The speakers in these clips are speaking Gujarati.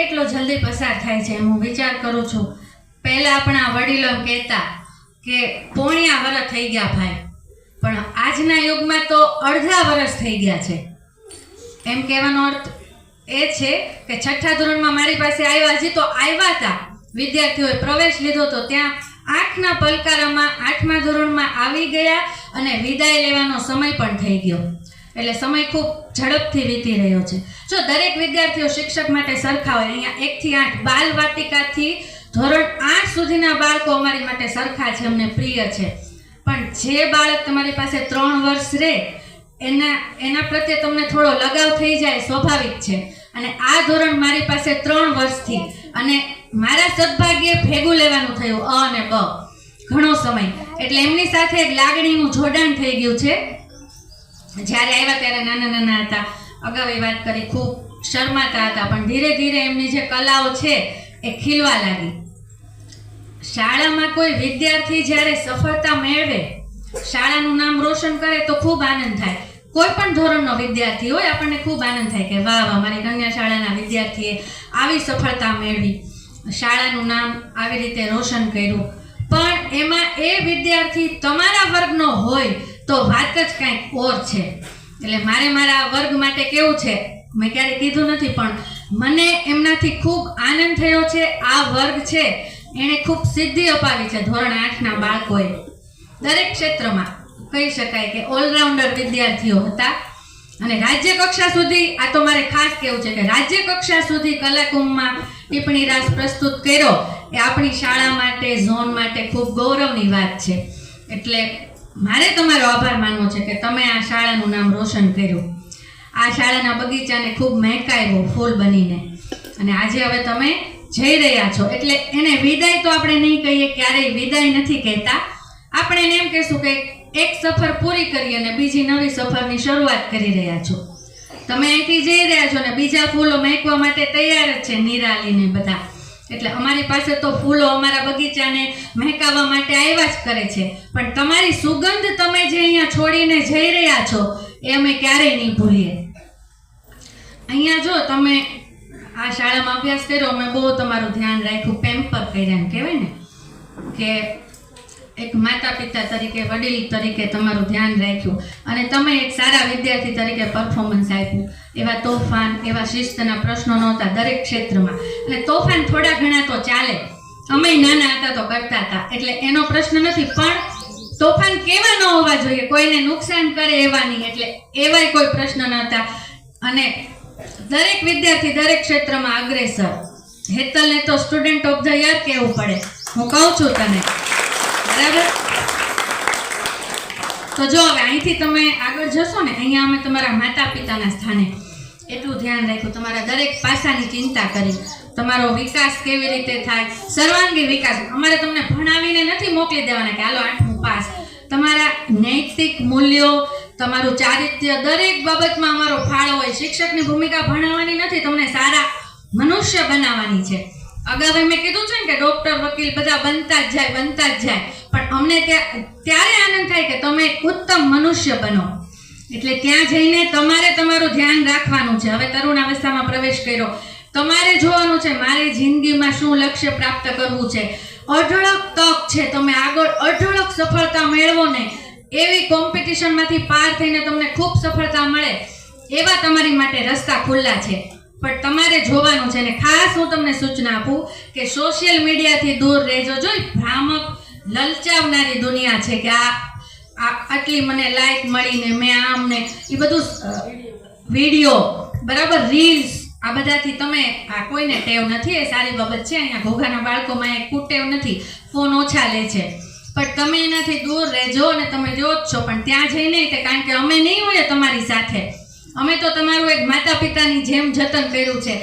કેટલો જલ્દી પસાર થાય છે, હું વિચાર કરું છું. પહેલાં આપણા વડીલો કહેતા કે પોણિયા વરસ થઈ ગયા ભાઈ, પણ આજના યુગમાં તો અડધા વરસ થઈ ગયા છે. એમ કહેવાનો અર્થ એ છે કે છઠ્ઠા ધોરણમાં મારી પાસે આવ્યા હજી તો આવ્યા હતા વિદ્યાર્થીઓએ પ્રવેશ લીધો તો ત્યાં આઠના પલકારામાં, આઠમા ધોરણમાં આવી ગયા અને વિદાય લેવાનો સમય પણ થઈ ગયો. એટલે સમય ખૂબ ઝડપથી વીતી રહ્યો છે. જો દરેક વિદ્યાર્થીઓ શિક્ષક માટે સરખા હોય, અહીંયા એકથી આઠ બાલ વાટિકાથી ધોરણ આઠ સુધીના બાળકો અમારી માટે સરખા છે, અમને પ્રિય છે. પણ જે બાળક તમારી પાસે ત્રણ વર્ષ રહે, એના એના પ્રત્યે તમને થોડો લગાવ થઈ જાય સ્વાભાવિક છે. અને આ ધોરણ મારી પાસે ત્રણ વર્ષથી અને મારા સદભાગ્યે ભેગું લેવાનું થયું, અ અને બ. ઘણો સમય. એટલે એમની સાથે લાગણીનું જોડાણ થઈ ગયું છે. જ્યારે આવ્યા ત્યારે નાના નાના હતા. અગાઉ વાત કરી, ખૂબ શરમાતા હતા, પણ ધીરે ધીરે એમની જે કલાઓ છે એ ખીલવા લાગી. શાળામાં કોઈ વિદ્યાર્થી જ્યારે સફળતા મેળવે, શાળાનું નામ રોશન કરે તો ખૂબ આનંદ થાય. કોઈ પણ ધોરણનો વિદ્યાર્થી હોય, આપણને ખૂબ આનંદ થાય કે વાહ વાહ, મારી કન્યા શાળાના વિદ્યાર્થીએ આવી સફળતા મેળવી. શાળાનું નામ આવી રીતે રોશન કર્યું. પણ એમાં એ વિદ્યાર્થી તમારા વર્ગનો હોય તો વાત જ કાંઈક ઓર છે. એટલે મારે મારા વર્ગ માટે કેવું છે? મેં ક્યારે કીધું નથી, પણ મને એમનાથી ખૂબ આનંદ થયો છે. આ વર્ગ છે, એણે ખૂબ સિદ્ધિ અપાવી છે ધોરણ આઠના બાળકોએ. દરેક ક્ષેત્રમાં કહી શકાય કે ઓલરાઉન્ડર વિદ્યાર્થીઓ હતા. અને રાજ્ય કક્ષા સુધી, આ તો મારે ખાસ કહેવું છે કે રાજ્ય કક્ષા સુધી કલાકુંભમાં ટિપ્પણી રાસ પ્રસ્તુત કર્યો, એ આપણી શાળા માટે, ઝોન માટે ખૂબ ગૌરવની વાત છે. એટલે મારે તમારો આભાર માનવો છે કે તમે આ શાળાનું નામ રોશન કર્યું. આ શાળાના બગીચાને ખૂબ મહેકાવ્યો ફૂલ બનીને. અને આજે હવે તમે જઈ રહ્યા છો. એટલે એને વિદાય તો આપણે નહીં કહીએ, ક્યારેય વિદાય નથી કહેતા. આપણે એને એમ કહેશું કે એક સફર પૂરી કરી અને બીજી નવી સફરની શરૂઆત કરી રહ્યા છો. તમે અહીંથી જઈ રહ્યા છો ને બીજા ફૂલો મહેકવા માટે તૈયાર જ છે નિરાલીને બધા. એટલે અમારી પાસે તો ફૂલો અમારા બગીચાને મહેકાવવા માટે આવ્યા જ કરે છે. પણ તમારી સુગંધ તમે જે અહીંયા છોડીને જઈ રહ્યા છો, એ અમે ક્યારેય નહીં ભૂલીએ. અહીંયા જો તમે આ શાળામાં અભ્યાસ કર્યો, અમે બહુ તમારું ધ્યાન રાખ્યું પેમ્પર કર્યા કહેવાય ને, કે એક માતા પિતા તરીકે, વડીલ તરીકે તમારું ધ્યાન રાખ્યું. અને તમે એક સારા વિદ્યાર્થી તરીકે પરફોર્મન્સ આપ્યું. એવા તોફાન, એવા શિસ્તના પ્રશ્નો નહોતા દરેક ક્ષેત્રમાં. એટલે તોફાન થોડા ઘણા તો ચાલે. અમે નાના હતા તો કરતા હતા. એટલે એનો પ્રશ્ન નથી, પણ તોફાન કેવા ન હોવા જોઈએ? કોઈને નુકસાન કરે એવા નહીં. એટલે એવાય કોઈ પ્રશ્ન નહોતા અને દરેક વિદ્યાર્થી દરેક ક્ષેત્રમાં અગ્રેસર. હેતલને તો સ્ટુડન્ટ ઓફ ધ યર કહેવું પડે. હું કહું છું તને. બરાબર? તો જો હવે અહીંથી તમે આગળ જશો ને, અહીંયા અમે તમારા માતા પિતાના સ્થાને એટલું ધ્યાન રાખ્યું. તમારા દરેક પાસાની ચિંતા કરી. તમારો વિકાસ કેવી રીતે થાય? સર્વાંગી વિકાસ. અમારે તમને ભણાવીને નથી મોકલી દેવાના કે હાલો આઠમું પાસ. તમારા નૈતિક મૂલ્યો, તમારું ચારિત્ર્ય દરેક બાબતમાં અમારો ફાળો હોય. શિક્ષકની ભૂમિકા ભણાવવાની નથી, તમને સારા મનુષ્ય બનાવવાની છે. અગાઉ મેં કીધું છે ને કે ડોક્ટર વકીલ બધા બનતા જ જાય, બનતા જ જાય. અમને ત્યાં ત્યારે આનંદ થાય કે તમે ઉત્તમ મનુષ્ય બનો. એટલે ત્યાં જઈને તમારે તમારું ધ્યાન રાખવાનું છે. હવે તરુણ અવસ્થામાં પ્રવેશ કર્યો. તમારે જોવાનું છે, મારી જિંદગીમાં શું લક્ષ્ય પ્રાપ્ત કરવું છે? અઢળક તક છે, તમે આગળ અઢળક સફળતા મેળવો ને, એવી કોમ્પિટિશનમાંથી પાર થઈને તમને ખૂબ સફળતા મળે, એવા તમારી માટે રસ્તા ખુલ્લા છે. પણ તમારે જોવાનું છે ને, ખાસ હું તમને સૂચના આપું કે સોશિયલ મીડિયાથી દૂર રહેજો. જો ઈ ભ્રામક લલચાવનારી દુનિયા છે કે આ આટલી મને લાઈક મળીને મેં આમ ને એ બધું વીડિયો બરાબર રીલ્સ આ બધાથી તમે આ કોઈને ટેવ નથી, એ સારી બાબત છે. અહીંયા ઘોઘાના બાળકોમાં એ કુટેવ નથી. ફોન ઓછા લે છે. પણ તમે એનાથી દૂર રહેજો અને તમે જો જ છો. પણ ત્યાં જઈને તે કારણ કે અમે નહીં હોઈએ તમારી સાથે. અમે તો તમારું એક માતા પિતાની જેમ જતન કર્યું છે.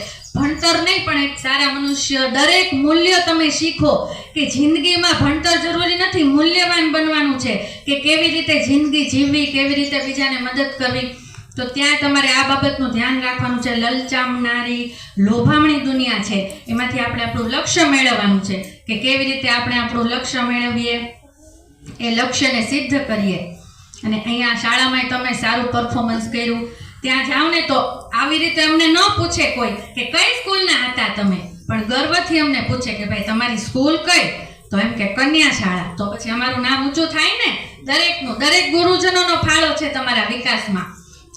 ભણતર નહીં, પણ એક સારા મનુષ્ય, દરેક મૂલ્ય તમે શીખો કે જિંદગીમાં ભણતર જરૂરી નથી, મૂલ્યવાન બનવાનું છે કે કેવી રીતે જિંદગી જીવવી, કેવી રીતે બીજાને મદદ કરવી. તો ત્યાં તમારે આ બાબતનું ધ્યાન રાખવાનું છે. લલચામનારી લોભામણી દુનિયા છે. એમાંથી આપણે આપણું લક્ષ્ય મેળવવાનું છે કે કેવી રીતે આપણે આપણું લક્ષ્ય મેળવીએ. એ લક્ષ્યને સિદ્ધ કરીએ. અને અહીંયા શાળામાં તમે સારું પરફોર્મન્સ કર્યું. ત્યાં જાઓ ને તો આવી રીતે અમને ન પૂછે કોઈ કે કઈ સ્કૂલના હતા તમે? પણ ગર્વથી અમને પૂછે કે ભાઈ, તમારી સ્કૂલ કઈ? તો એમ કે કન્યા શાળા તો પછી અમારું નામ ઊંચું થાય ને, દરેકનું, દરેક ગુરુજનોનો ફાળો છે તમારા વિકાસમાં.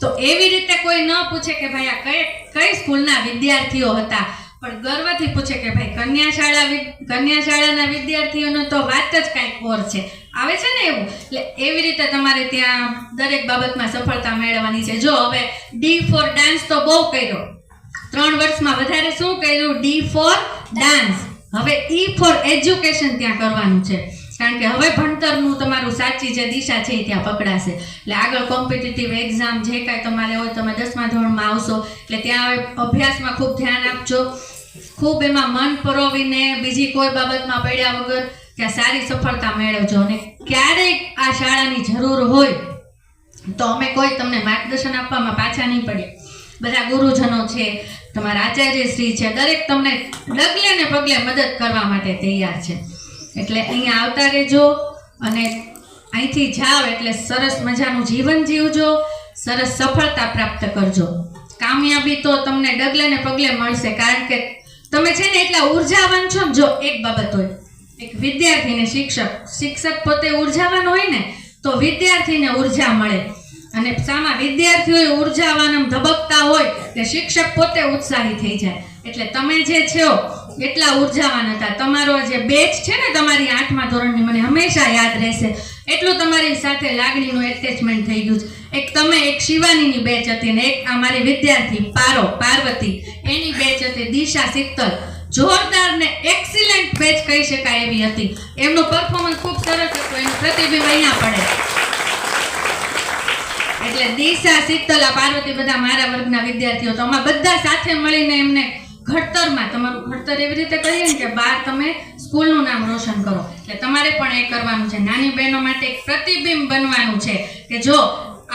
તો એવી રીતે કોઈ ન પૂછે કે ભાઈ, આ કઈ કઈ સ્કૂલના વિદ્યાર્થીઓ હતા? પણ ગર્વથી પૂછે કે ભાઈ કન્યા શાળા કન્યા શાળાના વિદ્યાર્થીઓનો તો વાત જ કાંઈક ઓર છે. આવે છે ને એવું? એટલે એવી રીતે તમારે ત્યાં દરેક બાબતમાં સફળતા મેળવવાની છે. જો હવે ડી ફોર ડાન્સ તો બહુ કર્યો. ત્રણ વર્ષમાં વધારે શું કર્યું? ડી ફોર ડાન્સ હવે ઈ ફોર એજ્યુકેશન ત્યાં કરવાનું છે. કારણ કે હવે ભણતરનું તમારું સાચી જે દિશા છે એ ત્યાં પકડાશે. એટલે આગળ કોમ્પિટિટિવ એક્ઝામ જે કાંઈ તમારે હોય, તમે દસમા ધોરણમાં આવશો. એટલે ત્યાં હવે અભ્યાસમાં ખૂબ ધ્યાન આપજો. ખૂબ એમાં મન પરોવીને બીજી કોઈ બાબતમાં પડ્યા વગર ત્યાં સારી સફળતા મેળવજો અને ક્યારેય આ શાળાની જરૂર હોય તો અમે કોઈ તમને માર્ગદર્શન આપવામાં પાછા નહીં પડીએ. બધા ગુરુજનો છે, તમારા આચાર્યશ્રી છે, દરેક તમને ડગલે ને પગલે મદદ કરવા માટે તૈયાર છે. એટલે અહીંયા આવતા રહેજો અને અહીંથી જાઓ એટલે સરસ મજાનું જીવન જીવજો, સરસ સફળતા પ્રાપ્ત કરજો. કામયાબી તો તમને ડગલે ને પગલે મળશે, કારણ કે તમે છે ને એટલા ઉર્જાવાન છો જો એક બાબત હોય એક વિદ્યાર્થીને શિક્ષક શિક્ષક પોતે ઉર્જાવાન હોય ને, તો વિદ્યાર્થીને ઊર્જા મળે. અને સામા વિદ્યાર્થીઓ ઉર્જાવાન ધબકતા હોય કે શિક્ષક પોતે ઉત્સાહી થઈ જાય. એટલે તમે જે છો, એટલા ઉર્જાવાન હતા. તમારો જે બેચ છે ને, તમારી આઠમા ધોરણની મને હંમેશા યાદ રહેશે. એટલું તમારી સાથે લાગણીનું એટેચમેન્ટ થઈ ગયું છે. એક તમે, એક શિવાનીની બેચ હતી ને, એક અમારી વિદ્યાર્થી પારો, પાર્વતી, એની બેચ હતી દિશા શીતલ. જોરદાર ને એક્સિલન્ટ બેચ કહી શકાય એવી હતી. એમનું પરફોર્મન્સ ખૂબ સરસ હતું, એનું પ્રતિબિંબ અહીંયા પડે. એટલે દિશા, શીતલા, પાર્વતી બધા મારા વર્ગના વિદ્યાર્થીઓ, તો અમે બધા સાથે મળીને એમને ઘડતરમાં, તમારું ઘડતર એવી રીતે કરીએ ને કે બહાર તમે સ્કૂલનું નામ રોશન કરો. એટલે તમારે પણ એ કરવાનું છે. નાની બહેનો માટે એક પ્રતિબિંબ બનવાનું છે કે જો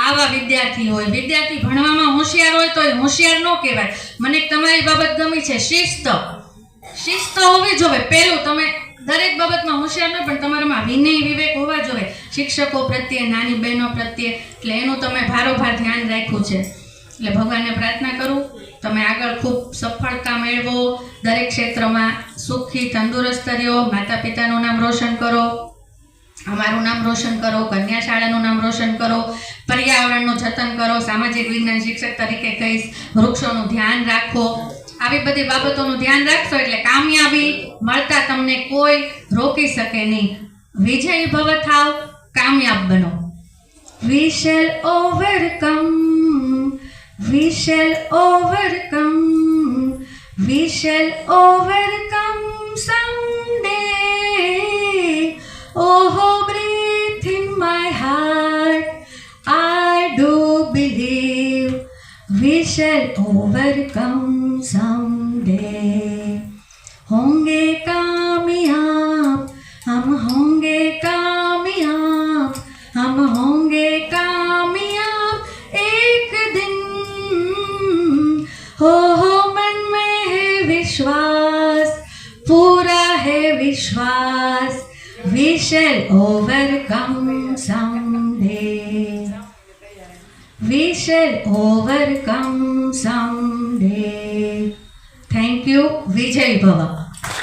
આવા વિદ્યાર્થી હોય, વિદ્યાર્થી ભણવામાં હોશિયાર હોય તો એ હોશિયાર ન કહેવાય. મને તમારી બાબત ગમી છે, શિસ્ત. શિસ્ત હોવી જોવે. પહેલું, તમે દરેક બાબતમાં હોશિયાર ન પણ તમારામાં વિનય, વિવેક હોવા જોઈએ શિક્ષકો પ્રત્યે, નાની બહેનો પ્રત્યે, એટલે એનું તમે ભારોભાર ધ્યાન રાખ્યું છે. એટલે ભગવાનને પ્રાર્થના કરું, તમે આગળ ખૂબ સફળતા મેળવો. દરેક ક્ષેત્રમાં સુખી, તંદુરસ્ત રહ્યો. માતા પિતાનું નામ રોશન કરો. અમારું નામ રોશન કરો. કન્યા શાળાનું નામ રોશન કરો. પર્યાવરણનું જતન કરો. સામાજિક વિજ્ઞાન શિક્ષક તરીકે કહીશ, વૃક્ષોનું ધ્યાન રાખો. આવી બધી બાબતોનું ધ્યાન રાખશો એટલે કામયાબી મળતા તમને કોઈ રોકી શકે નહીં વિજય ભવ થાવ કામયાબ બનો shall overcome. We shall overcome someday. Oh, breathe in my heart. I do believe we shall overcome someday. होंगे कामयाब हम होंगे कामयाब हम होंगे कामयाब एक दिन हो हो मन में है विश्वास पूरा है विश्वास we shall overcome someday we shall overcome someday Thank you vijay bhava